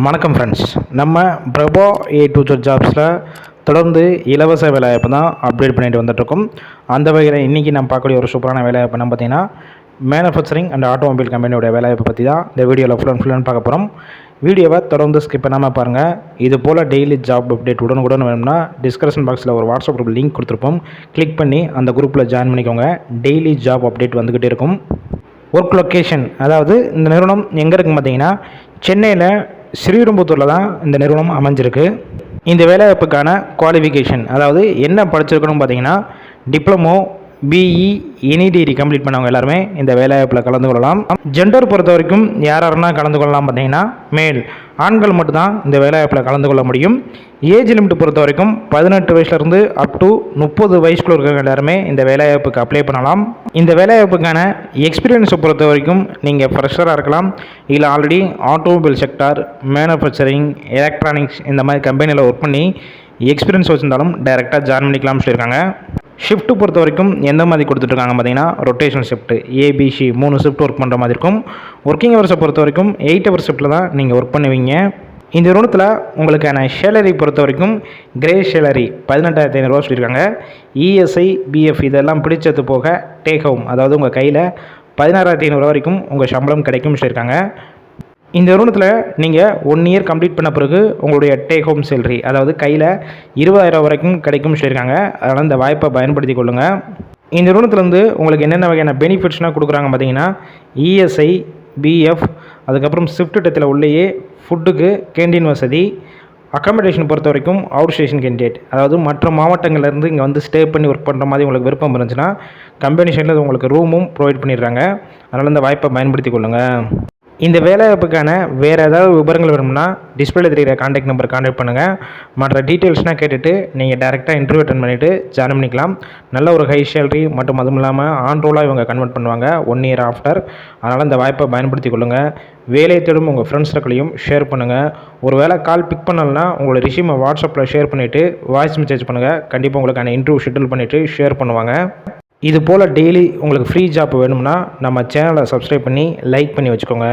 வணக்கம் ஃப்ரெண்ட்ஸ் நம்ம பிரபோ ஏ டூ ஜாப்ஸில் தொடர்ந்து இலவச வேலைவாய்ப்பு தான் அப்டேட் பண்ணிட்டு வந்துட்டுருக்கோம். அந்த வகையில் இன்றைக்கி நம்ம பார்க்கக்கூடிய ஒரு சூப்பரான வேலைவாய்ப்பு என்ன பார்த்தீங்கன்னா மேனுஃபேக்சரிங் அண்ட் ஆட்டோமொபைல் கம்பெனியோட வேலைவாய்ப்பு பற்றி தான் இந்த வீடியோவில் ஃபுல் அண்ட் ஃபுல்லாக பார்க்க போகிறோம் வீடியோவை தொடர்ந்து ஸ்கிப் பண்ணாமல் பாருங்கள் இது போல் டெய்லி ஜாப் அப்டேட் உடனுக்குடன் வேணும்னா டிஸ்கிரிப்ஷன் பாக்ஸில் ஒரு வாட்ஸ்அப் குரூப் லிங்க் கொடுத்துருப்போம். கிளிக் பண்ணி அந்த குரூப்பில் ஜாயின் பண்ணிக்கோங்க. டெய்லி ஜாப் அப்டேட் வந்துக்கிட்டே இருக்கும். ஒர்க் லொக்கேஷன் அதாவது இந்த நிறுவனம் எங்கே இருக்குன்னு பார்த்தீங்கன்னா சென்னையில் ஸ்ரீரம்புத்தூரில் தான் இந்த நிறுவனம் அமைஞ்சிருக்கு. இந்த வேலைவாய்ப்புக்கான குவாலிஃபிகேஷன் அதாவது என்ன படிச்சிருக்கணும் பார்த்தீங்கன்னா diploma BE any degree complete பண்ணவங்க எல்லாருமே இந்த வேலைவாய்ப்பில் கலந்து கொள்ளலாம். ஜெண்டர் பொறுத்த வரைக்கும் யார் யாருன்னா கலந்து கொள்ளலாம் பார்த்தீங்கன்னா மேல் ஆண்கள் மட்டும்தான் இந்த வேலைவாய்ப்பில் கலந்து கொள்ள முடியும். ஏஜ் லிமிட் பொறுத்த வரைக்கும் பதினெட்டு வயசுலேருந்து அப் டு முப்பது வயசுக்குள்ள இருக்கிறவங்க எல்லாருமே இந்த வேலைவாய்ப்புக்கு அப்ளை பண்ணலாம். இந்த வேலைவாய்ப்புக்கான எக்ஸ்பீரியன்ஸை பொறுத்த வரைக்கும் நீங்கள் ஃப்ரெஷராக இருக்கலாம். இல்லை already automobile sector manufacturing electronics இந்த மாதிரி கம்பெனியில் ஒர்க் பண்ணி எக்ஸ்பீரியன்ஸ் வச்சுருந்தாலும் டைரெக்டாக ஜாயின் பண்ணிக்கலாம்னு சொல்லியிருக்காங்க. ஷிஃப்ட்டு பொறுத்த வரைக்கும் எந்த மாதிரி கொடுத்துட்ருக்காங்க பார்த்தீங்கன்னா ரொட்டேஷன் ஷிஃப்ட்டு ஏபிசி மூணு ஷிஃப்ட் ஒர்க் பண்ணுற மாதிரி இருக்கும். ஒர்க்கிங் ஹவர்ஸை பொறுத்த வரைக்கும் எயிட் ஹவர் ஷிஃப்ட்டில் தான் நீங்கள் ஒர்க் பண்ணுவீங்க. இந்த நிறுவனத்தில் உங்களுக்கான சேலரி பொறுத்த வரைக்கும் கிரே சேலரி பதினெட்டாயிரத்தி ஐநூறுரூவா சொல்லியிருக்காங்க. இஎஸ்ஐ பிஎஃப் இதெல்லாம் பிடிச்சது போக டேக் ஹோம் அதாவது உங்கள் கையில் பதினாறாயிரத்தி ஐநூறுரூவா வரைக்கும் உங்கள் சம்பளம் கிடைக்கும் சொல்லியிருக்காங்க. இந்த நிறுவனத்தில் நீங்கள் ஒன் இயர் கம்ப்ளீட் பண்ண பிறகு உங்களுடைய டேக் ஹோம் சேலரி அதாவது கையில் இருபதாயிரம் வரைக்கும் கிடைக்கும்னு சொல்லியிருக்காங்க. அதனால் இந்த வாய்ப்பை பயன்படுத்தி கொள்ளுங்கள் இந்த நிறுவனத்துலேருந்து உங்களுக்கு என்னென்ன வகையான பெனிஃபிட்ஸ்னால் கொடுக்குறாங்க பார்த்தீங்கன்னா இஎஸ்ஐ பிஎஃப் அதுக்கப்புறம் ஸ்விஃப்ட் டத்தில் உள்ளேயே ஃபுட்டுக்கு கேண்டீன் வசதி அக்காமடேஷன் பொறுத்த வரைக்கும் அவுட் ஸ்டேஷன் கேண்டிடேட் அதாவது மற்ற மாவட்டங்கள்லேருந்து இங்கே வந்து ஸ்டே பண்ணி ஒர்க் பண்ணுற மாதிரி உங்களுக்கு விருப்பம் இருந்துச்சுன்னா கம்பெனிஷனில் உங்களுக்கு ரூமும் ப்ரொவைட் பண்ணிடுறாங்க. அதனால் இந்த வாய்ப்பை பயன்படுத்தி கொள்ளுங்கள் இந்த வேலைவாய்ப்புக்கான வேறு ஏதாவது விவரங்கள் வேணும்னா டிஸ்பிளே தெரிகிற காண்டாக்ட் நம்பர் காண்டாக்ட் பண்ணுங்கள் மற்ற டீட்டெயில்ஸ்னால் கேட்டுட்டு நீங்கள் டேரெக்டாக இன்டர்வியூ அட்டன் பண்ணிவிட்டு ஜாயின் பண்ணிக்கலாம். நல்ல ஒரு ஹை சேலரி மற்றும் அதுவும் இல்லாமல் ஆன் ரோலாக இவங்க கன்வெர்ட் பண்ணுவாங்க. ஒன் இயர் ஆஃப்டர் அதனால் இந்த வாய்ப்பை பயன்படுத்தி கொள்ளுங்கள் வேலையை தேடும் உங்கள் ஃப்ரெண்ட்ஸ் சர்க்கிளையும் ஷேர் பண்ணுங்கள் ஒரு வேளை கால் பிக் பண்ணலன்னா உங்களோட ரிஷ்யூமை வாட்ஸ்அப்பில் ஷேர் பண்ணிவிட்டு வாய்ஸ் மெசேஜ் பண்ணுங்கள் கண்டிப்பாக உங்களுக்கான இன்டர்வியூ ஷெட்யூல் பண்ணிவிட்டு ஷேர் பண்ணுவாங்க. இது போல் டெய்லி உங்களுக்கு ஃப்ரீ ஜாப் வேணும்னா நம்ம சேனலை சப்ஸ்கிரைப் பண்ணி லைக் பண்ணி வச்சுக்கோங்க.